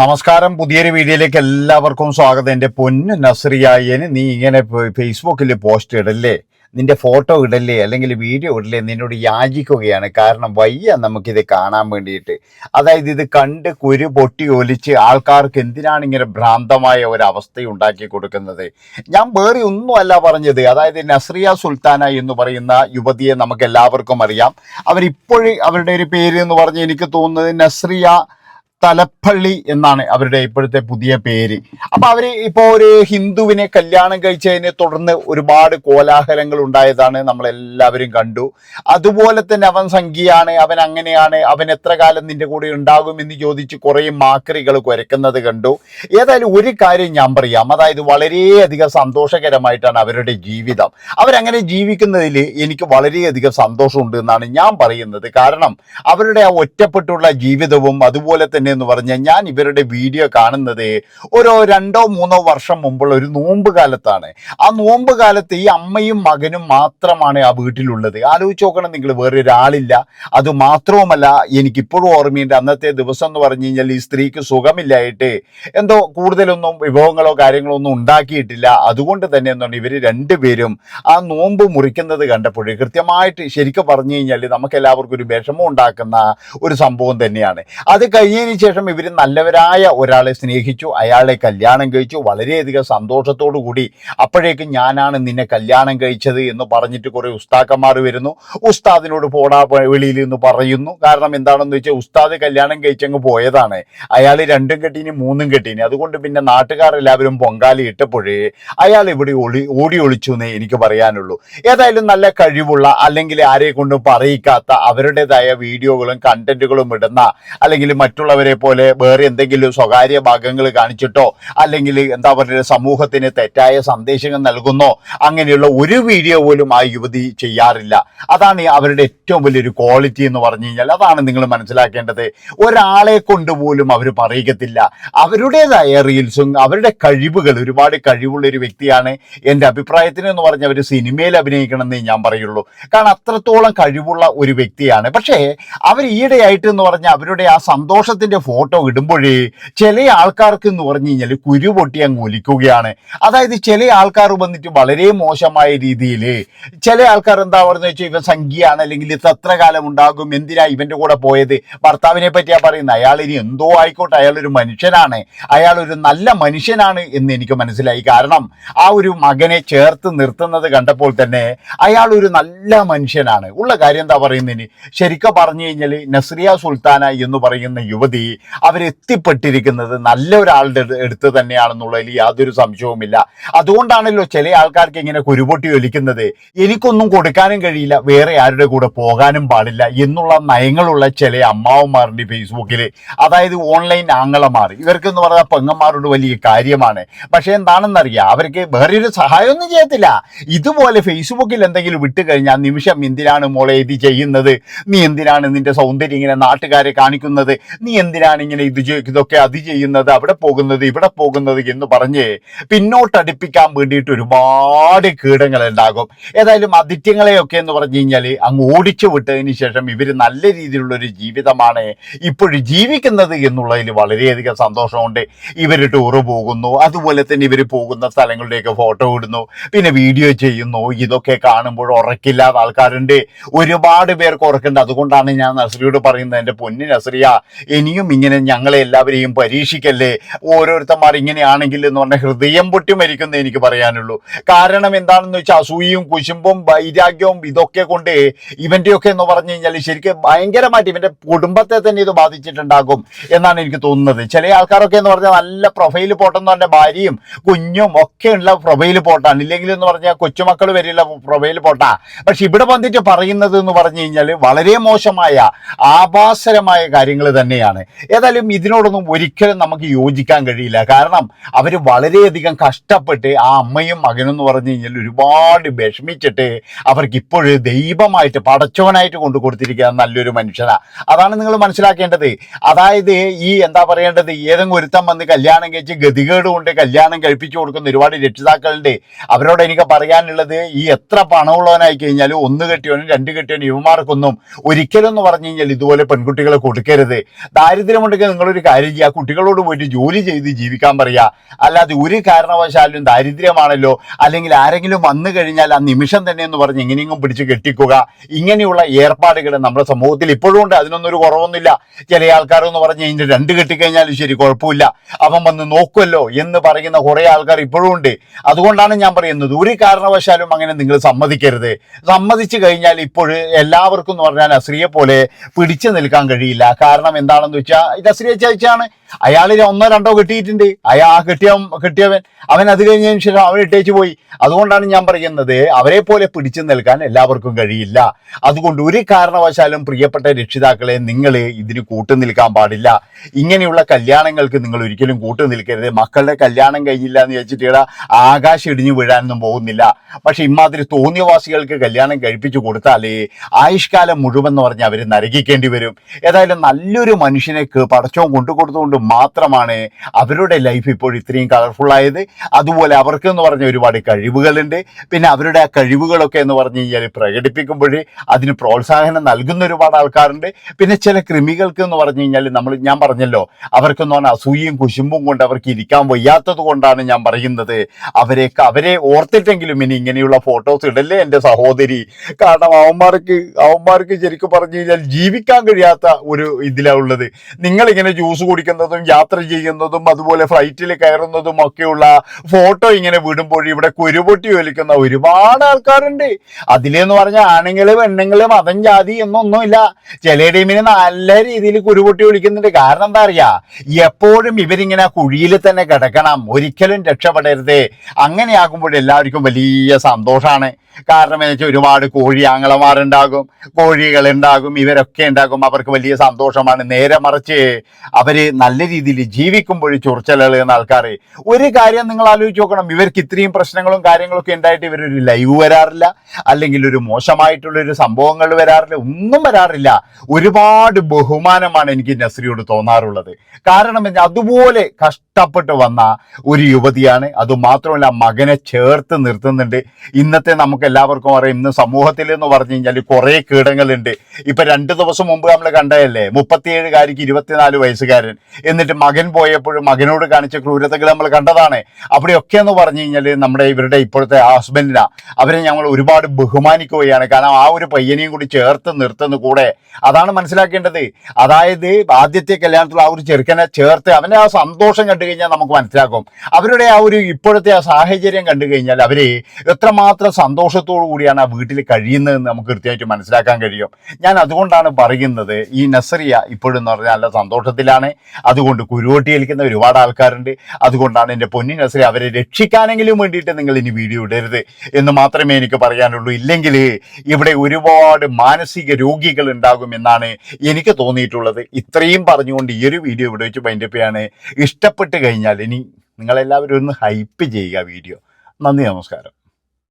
നമസ്കാരം. പുതിയൊരു വീഡിയോയിലേക്ക് എല്ലാവർക്കും സ്വാഗതം. എന്റെ പൊന്ന് നസ്രിയായന് നീ ഇങ്ങനെ ഫേസ്ബുക്കിൽ പോസ്റ്റ് ഇടല്ലേ? നിന്റെ ഫോട്ടോ ഇടല്ലേ? അല്ലെങ്കിൽ വീഡിയോ ഇടല്ലേ? നിന്നോട് യാചിക്കുകയാണ്. കാരണം വയ്യ നമുക്കിത് കാണാൻ വേണ്ടിയിട്ട്. അതായത് ഇത് കണ്ട് കുരു പൊട്ടി ഒലിച്ച് ആൾക്കാർക്ക് എന്തിനാണ് ഇങ്ങനെ ഭ്രാന്തമായ ഒരു അവസ്ഥ ഉണ്ടാക്കി കൊടുക്കുന്നത്? ഞാൻ വേറെ ഒന്നുമല്ല പറഞ്ഞത്. അതായത് നസ്രിയ സുൽത്താന എന്ന് പറയുന്ന യുവതിയെ നമുക്ക് എല്ലാവർക്കും അറിയാം. അവരിപ്പോഴും അവരുടെ ഒരു പേര് എന്ന് പറഞ്ഞ് എനിക്ക് തോന്നുന്നത് നസ്രിയ തലപ്പള്ളി എന്നാണ് അവരുടെ ഇപ്പോഴത്തെ പുതിയ പേര്. അപ്പൊ അവർ ഇപ്പോ ഒരു ഹിന്ദുവിനെ കല്യാണം കഴിച്ചതിനെ തുടർന്ന് ഒരുപാട് കോലാഹലങ്ങൾ ഉണ്ടായതാണ് നമ്മൾ എല്ലാവരും കണ്ടു. അതുപോലെ തന്നെ അവൻ സംഖ്യയാണ് അവൻ അങ്ങനെയാണ് അവൻ എത്ര കാലം നിന്റെ കൂടെ ഉണ്ടാകും എന്ന് ചോദിച്ച് കുറെ മാക്രികൾ കുരക്കുന്നത് കണ്ടു. ഏതായാലും ഒരു കാര്യം ഞാൻ പറയാം. അതായത് വളരെയധികം സന്തോഷകരമായിട്ടാണ് അവരുടെ ജീവിതം. അവരങ്ങനെ ജീവിക്കുന്നതിൽ എനിക്ക് വളരെയധികം സന്തോഷമുണ്ട് എന്നാണ് ഞാൻ പറയുന്നത്. കാരണം അവരുടെ ആ ഒറ്റപ്പെട്ടുള്ള ജീവിതവും അതുപോലെ തന്നെ എന്ന് പറഞ്ഞാൽ ഞാൻ ഇവരുടെ വീഡിയോ കാണുന്നത് ഓരോ രണ്ടോ മൂന്നോ വർഷം മുമ്പുള്ള ഒരു നോമ്പ് കാലത്താണ്. ആ നോമ്പ് കാലത്ത് ഈ അമ്മയും മകനും മാത്രമാണ് ആ വീട്ടിലുള്ളത്. ആലോചിച്ച് നോക്കണം നിങ്ങൾ വേറെ ഒരാളില്ല അത് മാത്രവുമല്ല എനിക്കിപ്പോഴും ഓർമ്മയുണ്ട് അന്നത്തെ ദിവസം എന്ന് പറഞ്ഞു കഴിഞ്ഞാൽ ഈ സ്ത്രീക്ക് സുഖമില്ലായിട്ട് എന്തോ കൂടുതലൊന്നും വിഭവങ്ങളോ കാര്യങ്ങളോ ഒന്നും ഉണ്ടാക്കിയിട്ടില്ല. അതുകൊണ്ട് തന്നെ എന്താണ് ഇവർ രണ്ടുപേരും ആ നോമ്പ് മുറിക്കുന്നത് കണ്ടപ്പോഴേ കൃത്യമായിട്ട് ശരിക്കും പറഞ്ഞു കഴിഞ്ഞാൽ നമുക്ക് എല്ലാവർക്കും ഒരു വിഷമം ഉണ്ടാക്കുന്ന ഒരു സംഭവം തന്നെയാണ്. അത് കഴിഞ്ഞതിന് ശേഷം ഇവർ നല്ലവരായ ഒരാളെ സ്നേഹിച്ചു അയാളെ കല്യാണം കഴിച്ചു വളരെയധികം സന്തോഷത്തോടു കൂടി അപ്പോഴേക്കും ഞാനാണ് നിന്നെ കല്യാണം കഴിച്ചത് എന്ന് പറഞ്ഞിട്ട് കുറെ ഉസ്താക്കന്മാർ വരുന്നു. ഉസ്താദിനോട് പോടാ വെളിയിൽ നിന്ന് പറയുന്നു. കാരണം എന്താണെന്ന് വെച്ചാൽ ഉസ്താദ് കല്യാണം കഴിച്ചങ്ങ് പോയതാണ്. അയാൾ രണ്ടും കെട്ടിനി മൂന്നും കെട്ടിനി. അതുകൊണ്ട് പിന്നെ നാട്ടുകാരെല്ലാവരും പൊങ്കാലി ഇട്ടപ്പോഴേ അയാൾ ഇവിടെ ഒളി ഓടി ഒളിച്ചു എന്നേ എനിക്ക് പറയാനുള്ളൂ. ഏതായാലും നല്ല കഴിവുള്ള അല്ലെങ്കിൽ ആരെ കൊണ്ടും പറയിക്കാത്ത അവരുടേതായ വീഡിയോകളും കണ്ടന്റുകളും ഇടുന്ന അല്ലെങ്കിൽ മറ്റുള്ളവരെ പോലെ വേറെ എന്തെങ്കിലും സ്വകാര്യ ഭാഗങ്ങൾ കാണിച്ചിട്ടോ അല്ലെങ്കിൽ എന്താ പറയുക സമൂഹത്തിന് തെറ്റായ സന്ദേശങ്ങൾ നൽകുന്നോ അങ്ങനെയുള്ള ഒരു വീഡിയോ പോലും ആ യുവതി ചെയ്യാറില്ല. അതാണ് അവരുടെ ഏറ്റവും വലിയൊരു ക്വാളിറ്റി എന്ന് പറഞ്ഞു കഴിഞ്ഞാൽ അതാണ് നിങ്ങൾ മനസ്സിലാക്കേണ്ടത്. ഒരാളെ കൊണ്ട് പോലും അവർ പറയിക്കത്തില്ല. അവരുടേതായ റീൽസും അവരുടെ കഴിവുകൾ ഒരുപാട് കഴിവുള്ള ഒരു വ്യക്തിയാണ് എന്റെ അഭിപ്രായത്തിന് എന്ന് പറഞ്ഞാൽ അവർ സിനിമയിൽ അഭിനയിക്കണം എന്നേ ഞാൻ പറയുള്ളൂ. കാരണം അത്രത്തോളം കഴിവുള്ള ഒരു വ്യക്തിയാണ്. പക്ഷേ അവർ ഈയിടെയായിട്ട് എന്ന് പറഞ്ഞാൽ അവരുടെ ആ സന്തോഷത്തിന്റെ ഫോട്ടോ ഇടുമ്പോഴേ ചില ആൾക്കാർക്ക് എന്ന് പറഞ്ഞു കഴിഞ്ഞാൽ കുരു പൊട്ടി അങ്ങ് ഒലിക്കുകയാണ്. അതായത് ചില ആൾക്കാർ വന്നിട്ട് വളരെ മോശമായ രീതിയിൽ ചില ആൾക്കാർ എന്താ പറയുന്നത് വെച്ചാൽ ഇവൻ സംഖ്യയാണ് അല്ലെങ്കിൽ എത്ര കാലം ഉണ്ടാകും എന്തിനാ ഇവന്റെ കൂടെ പോയത്? ഭർത്താവിനെ പറ്റിയാ പറയുന്നത്. അയാൾ ഇനി എന്തോ ആയിക്കോട്ടെ അയാൾ ഒരു മനുഷ്യനാണ്. അയാൾ ഒരു നല്ല മനുഷ്യനാണ് എന്ന് എനിക്ക് മനസ്സിലായി. കാരണം ആ ഒരു മകനെ ചേർത്ത് നിർത്തുന്നത് കണ്ടപ്പോൾ തന്നെ അയാൾ ഒരു നല്ല മനുഷ്യനാണ്. ഉള്ള കാര്യം എന്താ പറയുന്നതിന്? ശരിക്കും പറഞ്ഞു കഴിഞ്ഞാൽ നസ്രിയ സുൽത്താന എന്ന് പറയുന്ന യുവതി അവരെത്തിപ്പെട്ടിരിക്കുന്നത് നല്ല ഒരാളുടെ അടു- അടുത്ത് തന്നെയാണെന്നുള്ളതിൽ യാതൊരു സംശയവുമില്ല. അതുകൊണ്ടാണല്ലോ ചില ആൾക്കാർക്ക് ഇങ്ങനെ കുരുപൊട്ടി ഒലിക്കുന്നത്. എനിക്കൊന്നും കൊടുക്കാനും കഴിയില്ല. വേറെ ആരുടെ കൂടെ പോകാനും പാടില്ല എന്നുള്ള നയങ്ങളുള്ള ചില അമ്മാവന്മാരുണ്ട് ഫേസ്ബുക്കിൽ അതായത് ഓൺലൈൻ ആങ്ങളമാർ. ഇവർക്ക് എന്ന് പറഞ്ഞാൽ പെങ്ങന്മാരോട് വലിയ കാര്യമാണ്. പക്ഷേ എന്താണെന്നറിയാം? അവർക്ക് വേറെ ഒരു സഹായമൊന്നും ചെയ്യത്തില്ല. ഇതുപോലെ ഫേസ്ബുക്കിൽ എന്തെങ്കിലും വിട്ടു കഴിഞ്ഞാൽ നിമിഷം എന്തിനാണ് മോളെ ഇത് ചെയ്യുന്നത്? നീ എന്തിനാണ് നിന്റെ സൗന്ദര്യം ഇങ്ങനെ നാട്ടുകാരെ കാണിക്കുന്നത്? നീ എന്തിനാണ് ഇങ്ങനെ ഇത് ഇതൊക്കെ അത് ചെയ്യുന്നത്? അവിടെ പോകുന്നത് ഇവിടെ പോകുന്നത് എന്ന് പറഞ്ഞ് പിന്നോട്ടടുപ്പിക്കാൻ വേണ്ടിയിട്ട് ഒരുപാട് കീടങ്ങൾ ഉണ്ടാകും ഏതായാലും അതിഥ്യങ്ങളെയൊക്കെ എന്ന് പറഞ്ഞു കഴിഞ്ഞാൽ അങ്ങ് ഓടിച്ചു വിട്ടതിന് ശേഷം ഇവർ നല്ല രീതിയിലുള്ള ഒരു ജീവിതമാണ് ഇപ്പോഴും ജീവിക്കുന്നത് എന്നുള്ളതിൽ വളരെയധികം സന്തോഷമുണ്ട്. ഇവർ ടൂറ് പോകുന്നു. അതുപോലെ തന്നെ ഇവർ പോകുന്ന സ്ഥലങ്ങളുടെയൊക്കെ ഫോട്ടോ ഇടുന്നു. പിന്നെ വീഡിയോ ചെയ്യുന്നു. ഇതൊക്കെ കാണുമ്പോൾ ഉറക്കില്ലാത്ത ആൾക്കാരുണ്ട്. ഒരുപാട് പേർക്ക് ഉറക്കുണ്ട്. അതുകൊണ്ടാണ് ഞാൻ നസ്രിയോട് പറയുന്നത് എന്റെ പൊന്നി നസ്രിയ ഇനിയും ഇങ്ങനെ ഞങ്ങളെ എല്ലാവരെയും പരീക്ഷിക്കല്ലേ? ഓരോരുത്തന്മാർ ഇങ്ങനെയാണെങ്കിൽ എന്ന് പറഞ്ഞ ഹൃദയം പൊട്ടി മരിക്കുന്നേ എനിക്ക് പറയാനുള്ളൂ. കാരണം എന്താണെന്ന് വെച്ചാൽ അസൂയയും കുശുമ്പും വൈരാഗ്യവും ഇതൊക്കെ കൊണ്ട് ഇവന്റെയൊക്കെ എന്ന് പറഞ്ഞു കഴിഞ്ഞാൽ ശരിക്കും ഭയങ്കരമായിട്ട് ഇവന്റെ കുടുംബത്തെ തന്നെ ഇത് ബാധിച്ചിട്ടുണ്ടാകും എന്നാണ് എനിക്ക് തോന്നുന്നത്. ചില ആൾക്കാരൊക്കെ എന്ന് പറഞ്ഞാൽ നല്ല പ്രൊഫൈൽ പോട്ടെന്ന് പറഞ്ഞ ഭാര്യയും കുഞ്ഞും ഒക്കെ ഉള്ള പ്രൊഫൈൽ പോട്ടാണ് ഇല്ലെങ്കിൽ എന്ന് പറഞ്ഞാൽ കൊച്ചുമക്കൾ വരെയുള്ള പ്രൊഫൈൽ പോട്ടാ പക്ഷെ ഇവിടെ വന്നിട്ട് പറയുന്നത് എന്ന് പറഞ്ഞു കഴിഞ്ഞാൽ വളരെ മോശമായ ആഭാസരമായ കാര്യങ്ങൾ തന്നെയാണ്. ഏതായാലും ഇതിനോടൊന്നും ഒരിക്കലും നമുക്ക് യോജിക്കാൻ കഴിയില്ല. കാരണം അവർ വളരെയധികം കഷ്ടപ്പെട്ട് ആ അമ്മയും മകനും എന്ന് പറഞ്ഞു കഴിഞ്ഞാൽ ഒരുപാട് വിഷമിച്ചിട്ട് അവർക്ക് ഇപ്പോഴും ദൈവമായിട്ട് പടച്ചവനായിട്ട് കൊണ്ടു കൊടുത്തിരിക്കുക നല്ലൊരു മനുഷ്യനാണ് അതാണ് നിങ്ങൾ മനസ്സിലാക്കേണ്ടത്. അതായത് ഈ എന്താ പറയേണ്ടത്? ഏതെങ്കിലും ഒരുത്തം വന്ന് കല്യാണം കഴിച്ച് ഗതികേട് കൊണ്ട് കല്യാണം കഴിപ്പിച്ചു കൊടുക്കുന്ന ഒരുപാട് രക്ഷിതാക്കളുണ്ട്. അവരോട് എനിക്ക് പറയാനുള്ളത് ഈ എത്ര പണമുള്ളവനായി കഴിഞ്ഞാലും ഒന്ന് കെട്ടിയവനും രണ്ട് കെട്ടിയവനും ഇവന്മാർക്കൊന്നും ഒരിക്കലും എന്ന് പറഞ്ഞു കഴിഞ്ഞാൽ ഇതുപോലെ പെൺകുട്ടികളെ കൊടുക്കരുത്. ദാരിദ്ര്യമുണ്ടെങ്കിൽ നിങ്ങളൊരു കാര്യം ചെയ്യുക. കുട്ടികളോട് പോയിട്ട് ജോലി ചെയ്ത് ജീവിക്കാൻ പറയുക. അല്ലാതെ ഒരു കാരണവശാലും ദാരിദ്ര്യമാണല്ലോ. അല്ലെങ്കിൽ ആരെങ്കിലും വന്നു കഴിഞ്ഞാൽ ആ നിമിഷം തന്നെ എന്ന് പറഞ്ഞ് എങ്ങനെയെങ്കിലും പിടിച്ച് കെട്ടിക്കുക. ഇങ്ങനെയുള്ള ഏർപ്പാടുകൾ നമ്മുടെ സമൂഹത്തിൽ ഇപ്പോഴും ഉണ്ട്. അതിനൊന്നും ഒരു കുറവൊന്നുമില്ല. ചില ആൾക്കാരെന്ന് പറഞ്ഞു കഴിഞ്ഞാൽ രണ്ട് കെട്ടിക്കഴിഞ്ഞാലും ശരി കുഴപ്പമില്ല. അവൻ വന്ന് നോക്കുമല്ലോ എന്ന് പറയുന്ന കുറേ ആൾക്കാർ ഇപ്പോഴും ഉണ്ട്. അതുകൊണ്ടാണ് ഞാൻ പറയുന്നത്. ഒരു കാരണവശാലും അങ്ങനെ നിങ്ങൾ സമ്മതിക്കരുത്. സമ്മതിച്ചു കഴിഞ്ഞാൽ ഇപ്പോൾ എല്ലാവർക്കും എന്ന് പറഞ്ഞാൽ സ്ത്രീയെ പോലെ പിടിച്ചു നിൽക്കാൻ കഴിയില്ല. കാരണം എന്താണെന്ന് വെച്ചാൽ നസ്രിയ ചേച്ചിയാണ് അയാൾ ഒന്നോ രണ്ടോ കെട്ടിയിട്ടുണ്ട്. അയാ കെട്ടിയ കെട്ടിയവൻ അവൻ അത് കഴിഞ്ഞതിന് ശേഷം അവൻ ഇട്ടേച്ച് പോയി. അതുകൊണ്ടാണ് ഞാൻ പറയുന്നത് അവരെ പോലെ പിടിച്ചു നിൽക്കാൻ എല്ലാവർക്കും കഴിയില്ല. അതുകൊണ്ട് ഒരു കാരണവശാലും പ്രിയപ്പെട്ട രക്ഷിതാക്കളെ നിങ്ങൾ ഇതിന് കൂട്ടു നിൽക്കാൻ പാടില്ല. ഇങ്ങനെയുള്ള കല്യാണങ്ങൾക്ക് നിങ്ങൾ ഒരിക്കലും കൂട്ടു നിൽക്കരുത്. മക്കളുടെ കല്യാണം കഴിഞ്ഞില്ല എന്ന് വെച്ചിട്ട് ആകാശം ഇടിഞ്ഞു വീഴാനൊന്നും പോകുന്നില്ല. പക്ഷെ ഇമാതിരി തോന്നിയവാസികൾക്ക് കല്യാണം കഴിപ്പിച്ചു കൊടുത്താലേ ആയുഷ്കാലം മുഴുവൻ എന്ന് പറഞ്ഞാൽ അവർ നരകിക്കേണ്ടി വരും. ഏതായാലും നല്ലൊരു മനുഷ്യനെ ക- പടച്ചോൻ കൊണ്ടുകൊടുത്തുകൊണ്ട് മാത്രമാണ് അവരുടെ ലൈഫ് ഇപ്പോൾ ഇത്രയും കളർഫുൾ ആയത്. അതുപോലെ അവർക്ക് എന്ന് പറഞ്ഞ ഒരുപാട് കഴിവുകളുണ്ട്. പിന്നെ അവരുടെ ആ കഴിവുകളൊക്കെ എന്ന് പറഞ്ഞു കഴിഞ്ഞാൽ പ്രകടിപ്പിക്കുമ്പോൾ അതിന് പ്രോത്സാഹനം നൽകുന്ന ഒരുപാട് ആൾക്കാരുണ്ട്. പിന്നെ ചില കൃമികൾക്ക് എന്ന് പറഞ്ഞു കഴിഞ്ഞാൽ നമ്മൾ ഞാൻ പറഞ്ഞല്ലോ അവർക്കെന്ന് പറഞ്ഞാൽ അസൂയയും കുശുമ്പും കൊണ്ട് അവർക്ക് ഇരിക്കാൻ വയ്യാത്തത് കൊണ്ടാണ് ഞാൻ പറയുന്നത്. അവരെ അവരെ ഓർത്തിട്ടെങ്കിലും ഇനി ഇങ്ങനെയുള്ള ഫോട്ടോസ് ഇടല്ലേ എന്റെ സഹോദരി. കാരണം അവന്മാർക്ക് അവന്മാർക്ക് ശരിക്കും പറഞ്ഞു കഴിഞ്ഞാൽ ജീവിക്കാൻ കഴിയാത്ത ഒരു ഇതിലാണ് ഉള്ളത്. നിങ്ങളിങ്ങനെ ജ്യൂസ് കുടിക്കുന്നതും യാത്ര ചെയ്യുന്നതും അതുപോലെ ഫ്ലൈറ്റിൽ കയറുന്നതും ഒക്കെയുള്ള ഫോട്ടോ ഇങ്ങനെ വിടുമ്പോൾ ഇവിടെ കുരുപൊട്ടി വലിക്കുന്ന ഒരുപാട് ആൾക്കാരുണ്ട്. അതിലെന്ന് പറഞ്ഞാൽ ആണുങ്ങൾ പെണ്ണുങ്ങൾ മതം ജാതി എന്നൊന്നുമില്ല ചില ടീമിന് നല്ല രീതിയിൽ കുരുപൊട്ടി വിളിക്കുന്നുണ്ട് കാരണം എന്താ അറിയാ? എപ്പോഴും ഇവരിങ്ങനെ കുഴിയിൽ തന്നെ കിടക്കണം. ഒരിക്കലും രക്ഷപ്പെടരുത്. അങ്ങനെയാകുമ്പോൾ എല്ലാവർക്കും വലിയ സന്തോഷമാണ് കാരണം എന്ന് വെച്ചാൽ ഒരുപാട് കോഴി ആങ്ങളമാരുണ്ടാകും കോഴികൾ ഉണ്ടാകും ഇവരൊക്കെ ഉണ്ടാകും. അവർക്ക് വലിയ സന്തോഷമാണ്. നേരെ മറിച്ച് അവർ നല്ല രീതിയിൽ ജീവിക്കുമ്പോൾ ചൊറിച്ചലുന്ന ആൾക്കാർ ഒരു കാര്യം നിങ്ങൾ ആലോചിച്ച് നോക്കണം. ഇവർക്ക് ഇത്രയും പ്രശ്നങ്ങളും കാര്യങ്ങളൊക്കെ ഉണ്ടായിട്ട് ഇവരൊരു ലൈവ് വരാറില്ല. അല്ലെങ്കിൽ ഒരു മോശമായിട്ടുള്ള ഒരു സംഭവങ്ങൾ വരാറില്ല. ഒന്നും വരാറില്ല. ഒരുപാട് ബഹുമാനമാണ് എനിക്ക് നസ്രിയോട് തോന്നാറുള്ളത്. കാരണം അതുപോലെ കഷ്ടപ്പെട്ട് വന്ന ഒരു യുവതിയാണ്. അത് മാത്രമല്ല മകനെ ചേർത്ത് നിർത്തുന്നുണ്ട്. ഇന്നത്തെ നമുക്ക് എല്ലാവർക്കും അറിയാം. ഇന്ന് സമൂഹത്തിൽ എന്ന് പറഞ്ഞു കഴിഞ്ഞാൽ കുറേ കീടങ്ങളുണ്ട്. ഇപ്പൊ രണ്ട് ദിവസം മുമ്പ് നമ്മൾ കണ്ടതല്ലേ? മുപ്പത്തിയേഴുകാരിക്ക് ഇരുപത്തിനാല് വയസ്സുകാരൻ. എന്നിട്ട് മകൻ പോയപ്പോഴും മകനോട് കാണിച്ച ക്രൂരതകൾ നമ്മൾ കണ്ടതാണ്. അവിടെയൊക്കെ എന്ന് പറഞ്ഞു കഴിഞ്ഞാൽ നമ്മുടെ ഇവരുടെ ഇപ്പോഴത്തെ ഹസ്ബൻഡിനാ അവരെ ഞങ്ങൾ ഒരുപാട് ബഹുമാനിക്കുകയാണ്. കാരണം ആ ഒരു പയ്യനെയും കൂടി ചേർത്ത് നിർത്തുന്ന കൂടെ അതാണ് മനസ്സിലാക്കേണ്ടത്. അതായത് ആദ്യത്തെ കല്യാണത്തിൽ ആ ഒരു ചെറുക്കനെ ചേർത്ത് അവന്റെ ആ സന്തോഷം കണ്ടു കഴിഞ്ഞാൽ നമുക്ക് മനസ്സിലാക്കും അവരുടെ ആ ഒരു ഇപ്പോഴത്തെ ആ സാഹചര്യം കണ്ടു കഴിഞ്ഞാൽ അവർ എത്രമാത്രം സന്തോഷത്തോടു കൂടിയാണ് ആ വീട്ടിൽ കഴിയുന്നതെന്ന് നമുക്ക് കൃത്യമായിട്ട് മനസ്സിലാക്കാൻ കഴിയും. ഞാൻ അതുകൊണ്ടാണ് പറയുന്നത് ഈ നസറിയ ഇപ്പോഴെന്ന് പറഞ്ഞാൽ നല്ല സന്തോഷത്തിലാണ്. അതുകൊണ്ട് കുരുവട്ടി ഏൽക്കുന്ന ഒരുപാട് ആൾക്കാരുണ്ട്. അതുകൊണ്ടാണ് എന്റെ പൊന്നി നസറി അവരെ രക്ഷിക്കാനെങ്കിലും വേണ്ടിയിട്ട് നിങ്ങൾ ഇനി വീഡിയോ ഇടരുത് എന്ന് മാത്രമേ എനിക്ക് പറയാനുള്ളൂ. ഇല്ലെങ്കിൽ ഇവിടെ ഒരുപാട് മാനസിക രോഗികൾ ഉണ്ടാകും എന്നാണ് എനിക്ക് തോന്നിയിട്ടുള്ളത്. ഇത്രയും പറഞ്ഞുകൊണ്ട് ഈ ഒരു വീഡിയോ ഇവിടെ വെച്ച് മൈൻഡപ്പ് ചെയ്യാണ്. ഇഷ്ടപ്പെട്ട് കഴിഞ്ഞാൽ ഇനി നിങ്ങളെല്ലാവരും ഒന്ന് ഹൈപ്പ് ചെയ്യുക വീഡിയോ. നന്ദി നമസ്കാരം.